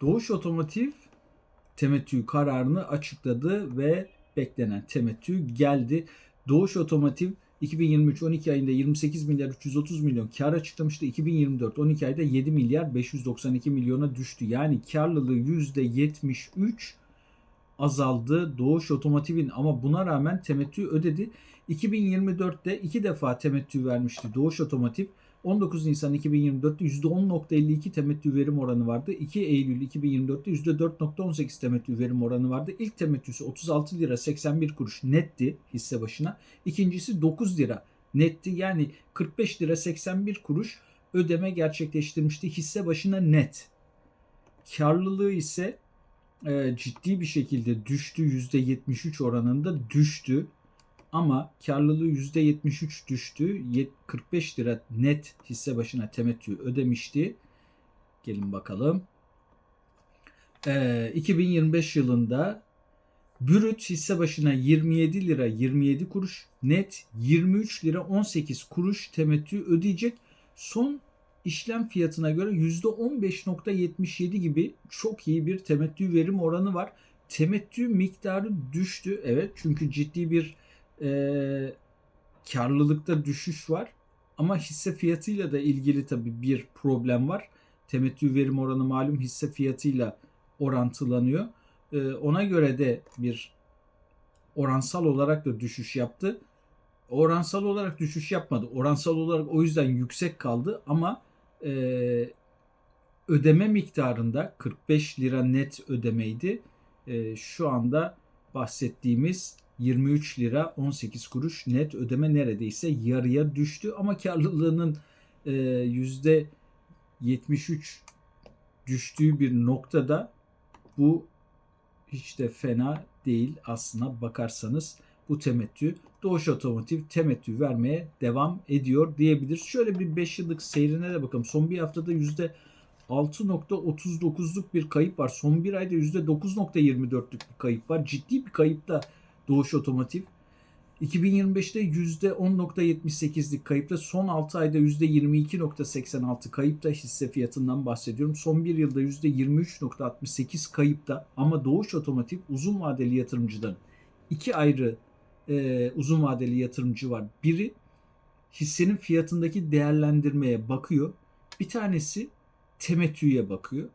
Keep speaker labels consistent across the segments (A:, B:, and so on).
A: Doğuş Otomotiv temettü kararını açıkladı ve beklenen temettü geldi. Doğuş Otomotiv 2023 12 ayında 28 milyar 330 milyon kar açıklamıştı. 2024 12 ayda 7 milyar 592 milyona düştü. Yani karlılığı %73 azaldı Doğuş Otomotiv'in ama buna rağmen temettü ödedi. 2024'te iki defa temettü vermişti Doğuş Otomotiv. 19 Nisan 2024'te %10.52 temettü verim oranı vardı. 2 Eylül 2024'te %4.18 temettü verim oranı vardı. İlk temettüsü 36 lira 81 kuruş netti hisse başına. İkincisi 9 lira netti. Yani 45 lira 81 kuruş ödeme gerçekleştirmişti hisse başına net. Karlılığı ise e, ciddi bir şekilde düştü. %73 oranında düştü. Ama karlılığı %73 düştü. 45 lira net hisse başına temettü ödemişti. Gelin bakalım. E, 2025 yılında brüt hisse başına 27 lira 27 kuruş, net 23 lira 18 kuruş temettü ödeyecek. Son işlem fiyatına göre %15.77 gibi çok iyi bir temettü verim oranı var. Temettü miktarı düştü. Evet çünkü ciddi bir e, karlılıkta düşüş var. Ama hisse fiyatıyla da ilgili tabii bir problem var. Temettü verim oranı malum hisse fiyatıyla orantılanıyor. E, ona göre de bir oransal olarak da düşüş yaptı. Oransal olarak düşüş yapmadı. Oransal olarak o yüzden yüksek kaldı ama e, ödeme miktarında 45 lira net ödemeydi. E, şu anda bahsettiğimiz 23 lira 18 kuruş net ödeme neredeyse yarıya düştü ama karlılığının e, yüzde 73 düştüğü bir noktada bu hiç de fena değil aslına bakarsanız bu temettü. Doğuş Otomotiv temettü vermeye devam ediyor diyebiliriz. Şöyle bir 5 yıllık seyrine de bakalım. Son bir haftada yüzde 6.39'luk bir kayıp var. Son bir ayda %9.24'lük bir kayıp var. Ciddi bir kayıp da Doğuş Otomotiv. 2025'te %10.78'lik kayıpta son 6 ayda %22.86 kayıpta hisse fiyatından bahsediyorum. Son bir yılda %23.68 kayıpta ama Doğuş Otomotiv uzun vadeli yatırımcıların iki ayrı e, uzun vadeli yatırımcı var. Biri hissenin fiyatındaki değerlendirmeye bakıyor. Bir tanesi temettüye bakıyor.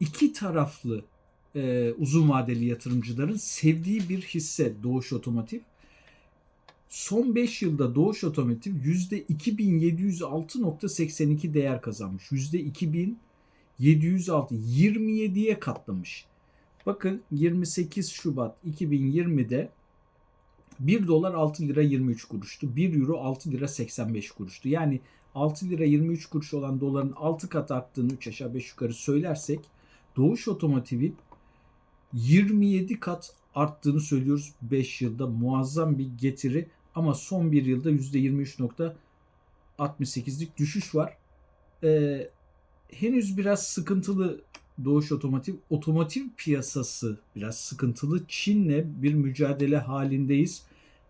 A: İki taraflı e, uzun vadeli yatırımcıların sevdiği bir hisse Doğuş Otomotiv. Son 5 yılda Doğuş Otomotiv %2706.82 değer kazanmış. %2706 27'ye katlamış. Bakın 28 Şubat 2020'de 1 dolar 6 lira 23 kuruştu. 1 euro 6 lira 85 kuruştu. Yani 6 lira 23 kuruş olan doların 6 kat arttığını 3 aşağı 5 yukarı söylersek Doğuş Otomotiv'in 27 kat arttığını söylüyoruz 5 yılda. Muazzam bir getiri ama son bir yılda %23.68'lik düşüş var. Ee, henüz biraz sıkıntılı Doğuş Otomotiv. Otomotiv piyasası biraz sıkıntılı. Çin'le bir mücadele halindeyiz.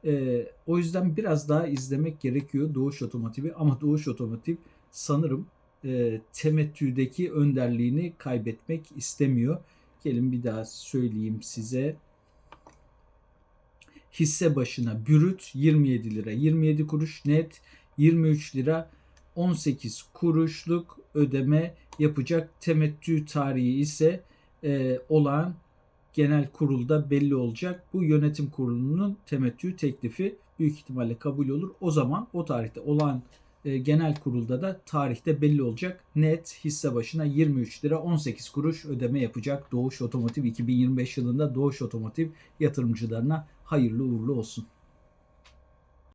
A: Ee, o yüzden biraz daha izlemek gerekiyor Doğuş Otomotiv'i. Ama Doğuş Otomotiv sanırım e, temettüdeki önderliğini kaybetmek istemiyor. Gelin bir daha söyleyeyim size. Hisse başına bürüt 27 lira 27 kuruş net 23 lira 18 kuruşluk ödeme yapacak. Temettü tarihi ise e, olan genel kurulda belli olacak. Bu yönetim kurulunun temettü teklifi büyük ihtimalle kabul olur. O zaman o tarihte olan e, genel kurulda da tarihte belli olacak. Net hisse başına 23 lira 18 kuruş ödeme yapacak Doğuş Otomotiv 2025 yılında Doğuş Otomotiv yatırımcılarına hayırlı uğurlu olsun.